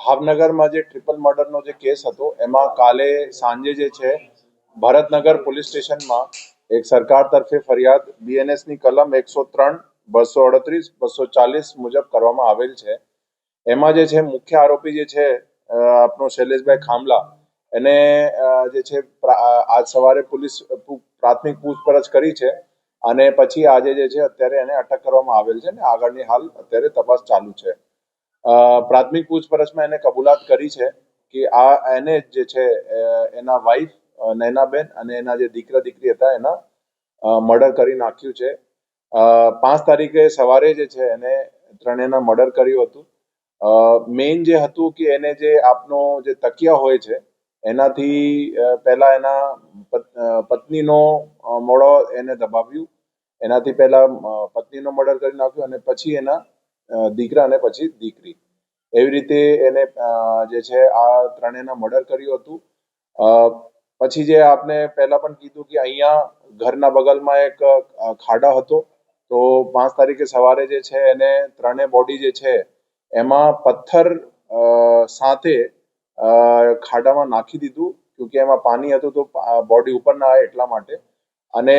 ભાવનગરમાં જે ટ્રિપલ મર્ડરનો જે કેસ હતો, એમાં કાલે સાંજે જે છે, ભરતનગર પોલીસ સ્ટેશનમાં એક સરકાર તરફે ફરિયાદ બીએનએસની કલમ એકસો ત્રણ, બસો અડત્રીસ, બસો ચાલીસ મુજબ કરવામાં આવેલ છે. એમાં જે છે, મુખ્ય આરોપી જે છે આપનો શૈલેષભાઈ ખામલા એને જે છે આજ સવારે પોલીસ પ્રાથમિક પૂછપરછ કરી છે અને પછી આજે જે છે, અત્યારે એને અટક કરવામાં આવેલ છે ને આગળની હાલ અત્યારે તપાસ ચાલુ છે. પ્રાથમિક પૂછપરછમાં એને કબૂલાત કરી છે કે આ એને જ છે એના વાઈફ નૈનાબેન અને એના જે દીકરા દીકરી હતા, એના મર્ડર કરી નાખ્યું છે. પાંચ તારીખે સવારે જે છે, એને ત્રણેયના મર્ડર કર્યું હતું. મેઇન જે હતું કે એને જે આપનો જે તકિયા હોય છે, એનાથી પહેલા એના પત- પત્નીનો મોડો એને દબાવ્યું. એનાથી પહેલા પત્નીનો મર્ડર કરી નાખ્યો અને પછી એના દીકરા અને પછી દીકરી. એવી રીતે એને જે છે આ ત્રણેયના મર્ડર કર્યું હતું. પછી જે આપને પહેલા પણ કીધું કે અહીંયા ઘરના બગલમાં એક ખાડા હતો. તો પાંચ તારીખે સવારે જે છે એને ત્રણેય બોડી જે છે એમાં પથ્થર સાથે ખાડામાં નાખી દીધું. કેમકે એમાં પાણી હતું તો બોડી ઉપર ના આવે એટલા માટે. અને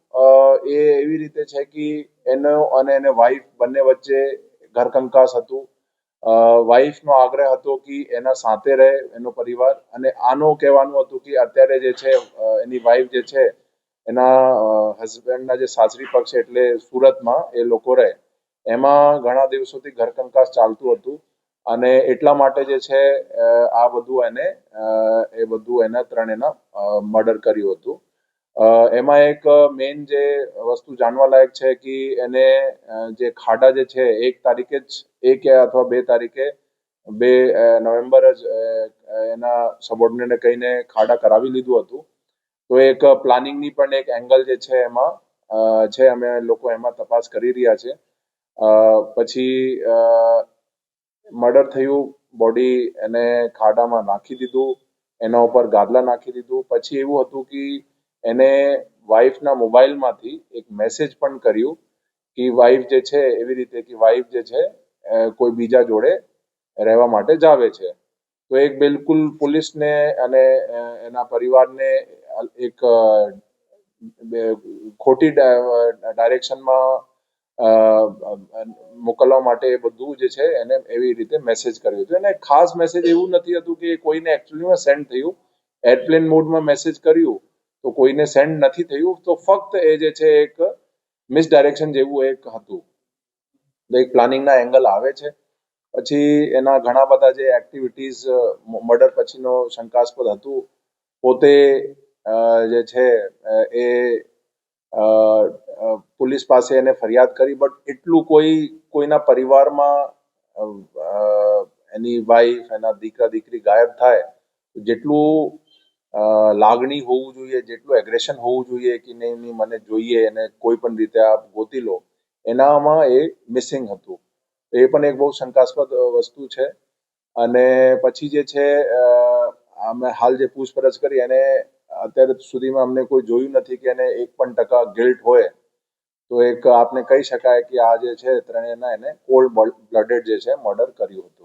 એ એવી રીતે છે કે એનો અને એને વાઈફ બંને વચ્ચે ઘરકંકાસ હતું. વાઈફનો આગ્રહ હતો કે એના સાથે રહે એનો પરિવાર અને આનો કહેવાનું હતું કે અત્યારે જે છે એની વાઈફ જે છે, એના હસબન્ડના જે સાસરી પક્ષ એટલે સુરતમાં એ લોકો રહે. એમાં ઘણા દિવસોથી ઘરકંકાસ ચાલતું હતું અને એટલા માટે જે છે આ બધું એને એ બધું એના ત્રણેના મર્ડર કર્યું હતું. એમાં એક મેઇન જે વસ્તુ જાણવા લાયક છે કે એને જે ખાડા જે છે, એક તારીખે જ, એક અથવા બે તારીખે, બે નવેમ્બર જ એના સબોર્ડિનેટને કહીને ખાડા કરાવી લીધું હતું. તો એક પ્લાનિંગની પણ એક એંગલ જે છે એમાં છે, અમે લોકો એમાં તપાસ કરી રહ્યા છે. પછી મર્ડર થયું બોડી એને ખાડામાં નાખી દીધું, એના ઉપર ગાદલા નાખી દીધું. પછી એવું હતું કે એને વાઈફના મોબાઈલમાંથી એક મેસેજ પણ કર્યું કે વાઈફ જે છે, એવી રીતે કે વાઈફ જે છે કોઈ બીજા જોડે રહેવા માટે જાવે છે. તો એક બિલકુલ પોલીસને અને એના પરિવારને એક ખોટી ડાયરેક્શનમાં મોકલવા માટે એ બધું જે છે, એને એવી રીતે મેસેજ કર્યો હતો. અને ખાસ મેસેજ એવું નથી હતું કે કોઈને એકચ્યુઅલીમાં સેન્ડ થયું. એરપ્લેન મોડમાં મેસેજ કર્યું. તો કોઈને સેન્ડ નથી થયું, તો ફક્ત એ જે છે એક મિસડાયરેક્શન જેવું એક હતું. એક પ્લાનિંગના એંગલ આવે છે. પછી એના ઘણા બધા જે એક્ટિવિટીઝ મર્ડર પછીનો શંકાસ્પદ હતું. પોતે જે છે એ પોલીસ પાસે એને ફરિયાદ કરી બટ એટલું કોઈ, કોઈના પરિવારમાં એની વાઈફ એના દીકરા દીકરી ગાયબ થાય, જેટલું લાગણી હોવું જોઈએ, જેટલું એગ્રેશન હોવું જોઈએ કે નહીં નહીં, મને જોઈએ એને કોઈ પણ રીતે આપ ગોતી લો, એનામાં એ મિસિંગ હતું. એ પણ એક બહુ શંકાસ્પદ વસ્તુ છે. અને પછી જે છે અમે હાલ જે પૂછપરછ કરી એને અત્યારે સુધીમાં અમને કોઈ જોયું નથી કે એને એક પણ ટકા ગિલ્ટ હોય, તો એક આપને કહી શકાય કે આ જે છે, ત્રણેયના એને કોલ્ડ બ્લડેડ જે છે મર્ડર કર્યું હતું.